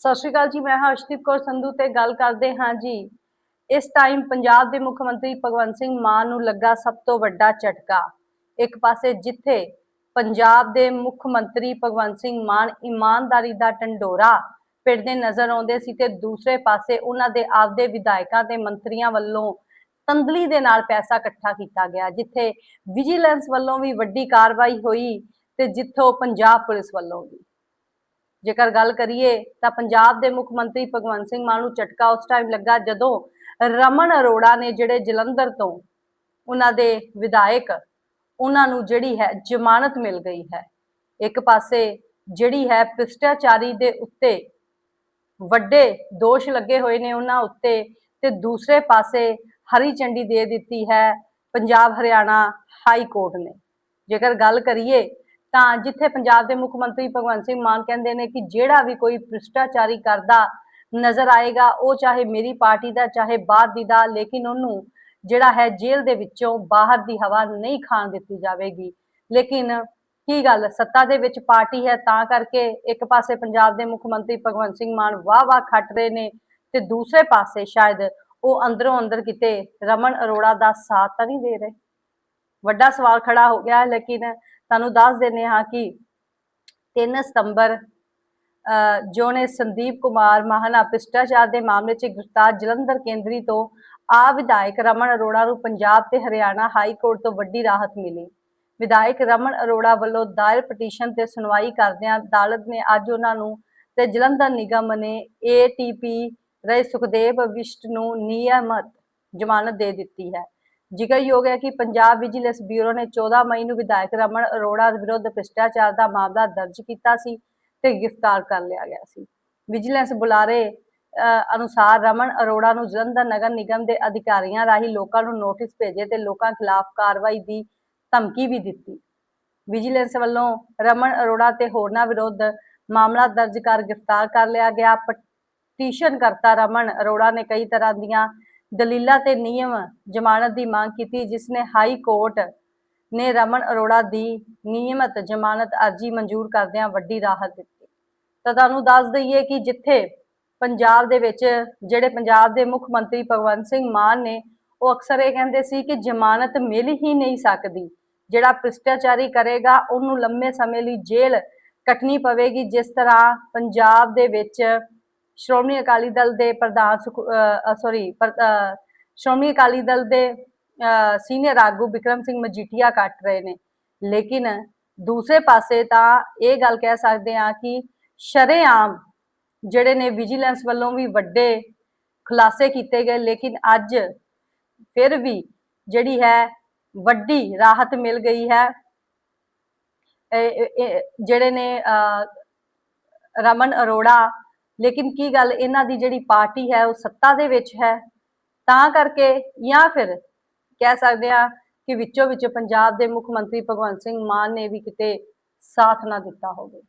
ਸਤਿ ਸ਼੍ਰੀ ਅਕਾਲ ਜੀ, ਮੈਂ ਹਰਸ਼ਦੀਪ ਕੌਰ ਸੰਧੂ ਤੇ ਗੱਲ ਕਰਦੇ ਹਾਂ ਜੀ। ਇਸ ਟਾਈਮ ਪੰਜਾਬ ਦੇ ਮੁੱਖ ਮੰਤਰੀ ਭਗਵੰਤ ਸਿੰਘ ਮਾਨ ਨੂੰ ਲੱਗਾ ਸਭ ਤੋਂ ਵੱਡਾ ਝਟਕਾ। ਇੱਕ ਪਾਸੇ ਜਿੱਥੇ ਪੰਜਾਬ ਦੇ ਮੁੱਖ ਮੰਤਰੀ ਭਗਵੰਤ ਸਿੰਘ ਮਾਨ ਇਮਾਨਦਾਰੀ ਦਾ ਟੰਡੋਰਾ ਪਿੜਦੇ ਨਜ਼ਰ ਆਉਂਦੇ ਸੀ ਤੇ ਦੂਸਰੇ ਪਾਸੇ ਉਹਨਾਂ ਦੇ ਆਪਦੇ ਵਿਧਾਇਕਾਂ ਤੇ ਮੰਤਰੀਆਂ ਵੱਲੋਂ ਤੰਦਲੀ ਦੇ ਨਾਲ ਪੈਸਾ ਇਕੱਠਾ ਕੀਤਾ ਗਿਆ, ਜਿੱਥੇ ਵਿਜੀਲੈਂਸ ਵੱਲੋਂ ਵੀ ਵੱਡੀ ਕਾਰਵਾਈ ਹੋਈ ਤੇ ਜਿੱਥੋਂ ਪੰਜਾਬ ਪੁਲਿਸ ਵੱਲੋਂ ਵੀ। ਜੇਕਰ ਗੱਲ ਕਰੀਏ ਤਾਂ ਪੰਜਾਬ ਦੇ ਮੁੱਖ ਮੰਤਰੀ ਭਗਵੰਤ ਸਿੰਘ ਮਾਨ ਨੂੰ ਝਟਕਾ ਉਸ ਟਾਈਮ ਲੱਗਾ ਜਦੋਂ ਰਮਨ ਅਰੋੜਾ ਨੇ ਜਿਹੜੇ ਜਲੰਧਰ ਤੋਂ ਉਹਨਾਂ ਦੇ ਵਿਧਾਇਕ, ਉਹਨਾਂ ਨੂੰ ਜਿਹੜੀ ਹੈ ਜ਼ਮਾਨਤ ਮਿਲ ਗਈ ਹੈ। ਇੱਕ ਪਾਸੇ ਜਿਹੜੀ ਹੈ ਭ੍ਰਿਸ਼ਟਾਚਾਰੀ ਦੇ ਉੱਤੇ ਵੱਡੇ ਦੋਸ਼ ਲੱਗੇ ਹੋਏ ਨੇ ਉਹਨਾਂ ਉੱਤੇ ਤੇ ਦੂਸਰੇ ਪਾਸੇ ਹਰੀ ਝੰਡੀ ਦੇ ਦਿੱਤੀ ਹੈ ਪੰਜਾਬ ਹਰਿਆਣਾ ਹਾਈ ਕੋਰਟ ਨੇ। ਜੇਕਰ ਗੱਲ ਕਰੀਏ ਤਾਂ ਜਿੱਥੇ ਪੰਜਾਬ ਦੇ ਮੁੱਖ ਮੰਤਰੀ ਭਗਵੰਤ ਸਿੰਘ ਮਾਨ ਕਹਿੰਦੇ ਨੇ ਕਿ ਜਿਹੜਾ ਵੀ ਕੋਈ ਭ੍ਰਿਸ਼ਟਾਚਾਰੀ ਕਰਦਾ ਨਜ਼ਰ ਆਏਗਾ, ਉਹ ਚਾਹੇ ਮੇਰੀ ਪਾਰਟੀ ਦਾ, ਚਾਹੇ ਬਾਹਰ ਦੀ ਦਾ, ਲੇਕਿਨ ਉਹਨੂੰ ਜਿਹੜਾ ਹੈ ਜੇਲ੍ਹ ਦੇ ਵਿੱਚੋਂ ਬਾਹਰ ਦੀ ਹਵਾ ਨਹੀਂ ਖਾਣ ਦਿੱਤੀ ਜਾਵੇਗੀ। ਲੇਕਿਨ ਕੀ ਗੱਲ, ਸੱਤਾ ਦੇ ਵਿੱਚ ਪਾਰਟੀ ਹੈ, ਤਾਂ ਕਰਕੇ ਇੱਕ ਪਾਸੇ ਪੰਜਾਬ ਦੇ ਮੁੱਖ ਮੰਤਰੀ ਭਗਵੰਤ ਸਿੰਘ ਮਾਨ ਵਾਹ-ਵਾਹ ਖੱਟ ਰਹੇ ਨੇ ਤੇ ਦੂਸਰੇ ਪਾਸੇ ਸ਼ਾਇਦ ਉਹ ਅੰਦਰੋਂ ਅੰਦਰ ਕਿਤੇ ਰਮਨ ਅਰੋੜਾ ਦਾ ਸਾਥ ਤਾਂ ਨਹੀਂ ਦੇ ਰਹੇ। ਵੱਡਾ ਸਵਾਲ ਖੜਾ ਹੋ ਗਿਆ, ਲੇਕਿਨ ਤੁਹਾਨੂੰ ਦੱਸ ਦਿੰਦੇ ਹਾਂ ਕਿ 3 ਸਤੰਬਰ ਜੋ ਨੇ ਸੰਦੀਪ ਕੁਮਾਰ ਮਾਹਨਾ ਭ੍ਰਿਸ਼ਟਾਚਾਰ ਦੇ ਮਾਮਲੇ 'ਚ ਗ੍ਰਿਫਤਾਰ ਜਲੰਧਰ ਕੇਂਦਰੀ ਤੋਂ ਆ ਵਿਧਾਇਕ ਰਮਨ ਅਰੋੜਾ ਨੂੰ ਪੰਜਾਬ ਤੇ ਹਰਿਆਣਾ ਹਾਈ ਕੋਰਟ ਤੋਂ ਵੱਡੀ ਰਾਹਤ ਮਿਲੀ। ਵਿਧਾਇਕ ਰਮਨ ਅਰੋੜਾ ਵੱਲੋਂ ਦਾਇਰ ਪਟੀਸ਼ਨ ਤੇ ਸੁਣਵਾਈ ਕਰਦਿਆਂ ਅਦਾਲਤ ਨੇ ਅੱਜ ਉਹਨਾਂ ਨੂੰ ਤੇ ਜਲੰਧਰ ਨਿਗਮ ਨੇ ਏਟੀਪੀ ਰਹੇ ਸੁਖਦੇਵ ਵਿਸ਼ਟ ਨੂੰ ਨਿਯਮਤ ਜ਼ਮਾਨਤ ਦੇ ਦਿੱਤੀ ਹੈ। ਜ਼ਿਕਰਯੋਗ ਹੈ ਕਿ ਪੰਜਾਬ ਵਿਜੀਲੈਂਸ ਬਿਊਰੋ ਨੇ 14 ਮਈ ਨੂੰ ਵਿਧਾਇਕ ਰਮਨ ਅਰੋੜਾ ਵਿਰੁੱਧ ਭ੍ਰਿਸ਼ਟਾਚਾਰ ਦਾ ਮਾਮਲਾ ਦਰਜ ਕੀਤਾ ਸੀ ਤੇ ਗ੍ਰਿਫਤਾਰ ਕਰ ਲਿਆ ਗਿਆ ਸੀ। ਵਿਜੀਲੈਂਸ ਬੁਲਾਰੇ ਅਨੁਸਾਰ ਰਮਨ ਅਰੋੜਾ ਨੂੰ ਜਲੰਧਰ ਨਗਰ ਨਿਗਮ ਦੇ ਅਧਿਕਾਰੀਆਂ ਰਾਹੀਂ ਲੋਕਾਂ ਨੂੰ ਨੋਟਿਸ ਭੇਜੇ ਤੇ ਲੋਕਾਂ ਖਿਲਾਫ ਕਾਰਵਾਈ ਦੀ ਧਮਕੀ ਵੀ ਦਿੱਤੀ। ਵਿਜੀਲੈਂਸ ਵੱਲੋਂ ਰਮਨ ਅਰੋੜਾ ਤੇ ਹੋਰਨਾਂ ਵਿਰੁੱਧ ਮਾਮਲਾ ਦਰਜ ਕਰ ਗ੍ਰਿਫਤਾਰ ਕਰ ਲਿਆ ਗਿਆ। ਪਟੀਸ਼ਨ ਕਰਤਾ ਰਮਨ ਅਰੋੜਾ ਨੇ ਕਈ ਤਰ੍ਹਾਂ ਦੀਆਂ ਦਲੀਲਾਂ ਤੇ ਨਿਯਮ ਜ਼ਮਾਨਤ ਦੀ ਮੰਗ ਕੀਤੀ, ਜਿਸ ਨੇ ਹਾਈ ਕੋਰਟ ਨੇ ਰਮਨ ਅਰੋੜਾ ਦੀ ਨਿਯਮਤ ਜ਼ਮਾਨਤ ਅਰਜੀ ਮਨਜ਼ੂਰ ਕਰਦਿਆਂ ਵੱਡੀ ਰਾਹਤ ਦਿੱਤੀ। ਤਾਂ ਤੁਹਾਨੂੰ ਦੱਸ ਦਈਏ ਕਿ ਜਿੱਥੇ ਪੰਜਾਬ ਦੇ ਵਿੱਚ, ਜਿਹੜੇ ਪੰਜਾਬ ਦੇ ਮੁੱਖ ਮੰਤਰੀ ਭਗਵੰਤ ਸਿੰਘ ਮਾਨ ਨੇ, ਉਹ ਅਕਸਰ ਇਹ ਕਹਿੰਦੇ ਸੀ ਕਿ ਜ਼ਮਾਨਤ ਮਿਲ ਹੀ ਨਹੀਂ ਸਕਦੀ। ਜਿਹੜਾ ਭ੍ਰਿਸ਼ਟਾਚਾਰੀ ਕਰੇਗਾ, ਉਹਨੂੰ ਲੰਮੇ ਸਮੇਂ ਲਈ ਜੇਲ੍ਹ ਕੱਟਣੀ ਪਵੇਗੀ, ਜਿਸ ਤਰ੍ਹਾਂ ਪੰਜਾਬ ਦੇ ਵਿੱਚ ਸ਼੍ਰੋਮਣੀ ਅਕਾਲੀ ਦਲ ਦੇ ਪ੍ਰਧਾਨ ਸੌਰੀ ਸ਼੍ਰੋਮਣੀ ਅਕਾਲੀ ਦਲ ਦੇ ਸੀਨੀਅਰ ਆਗੂ ਵਿਕਰਮ ਸਿੰਘ ਮਜੀਠੀਆ ਕੱਟ ਰਹੇ ਨੇ। ਲੇਕਿਨ ਦੂਸਰੇ ਪਾਸੇ ਤਾਂ ਇਹ ਗੱਲ ਕਹਿ ਸਕਦੇ ਹਾਂ ਕਿ ਸ਼ਰੇਆਮ ਜਿਹੜੇ ਨੇ ਵਿਜੀਲੈਂਸ ਵੱਲੋਂ ਵੀ ਵੱਡੇ ਖੁਲਾਸੇ ਕੀਤੇ ਗਏ ਲੇਕਿਨ ਅੱਜ ਫਿਰ ਵੀ ਜਿਹੜੀ ਹੈ ਵੱਡੀ ਰਾਹਤ ਮਿਲ ਗਈ ਹੈ। ਜਿਹੜੇ ਨੇ ਅਹ, ਰਮਨ ਅਰੋੜਾ ਲੇਕਿਨ ਕੀ ਗੱਲ, ਇਹਨਾਂ ਦੀ ਜਿਹੜੀ ਪਾਰਟੀ ਹੈ ਉਹ ਸੱਤਾ ਦੇ ਵਿੱਚ ਹੈ। ਤਾਂ ਕਰਕੇ ਜਾਂ ਫਿਰ ਕਹਿ ਸਕਦੇ ਆ ਕਿ ਵਿੱਚੋਂ ਵਿੱਚ ਪੰਜਾਬ ਦੇ ਮੁੱਖ ਮੰਤਰੀ ਭਗਵੰਤ ਸਿੰਘ ਮਾਨ ਨੇ ਵੀ ਕਿਤੇ ਸਾਥ ਨਾ ਦਿੱਤਾ ਹੋਵੇ।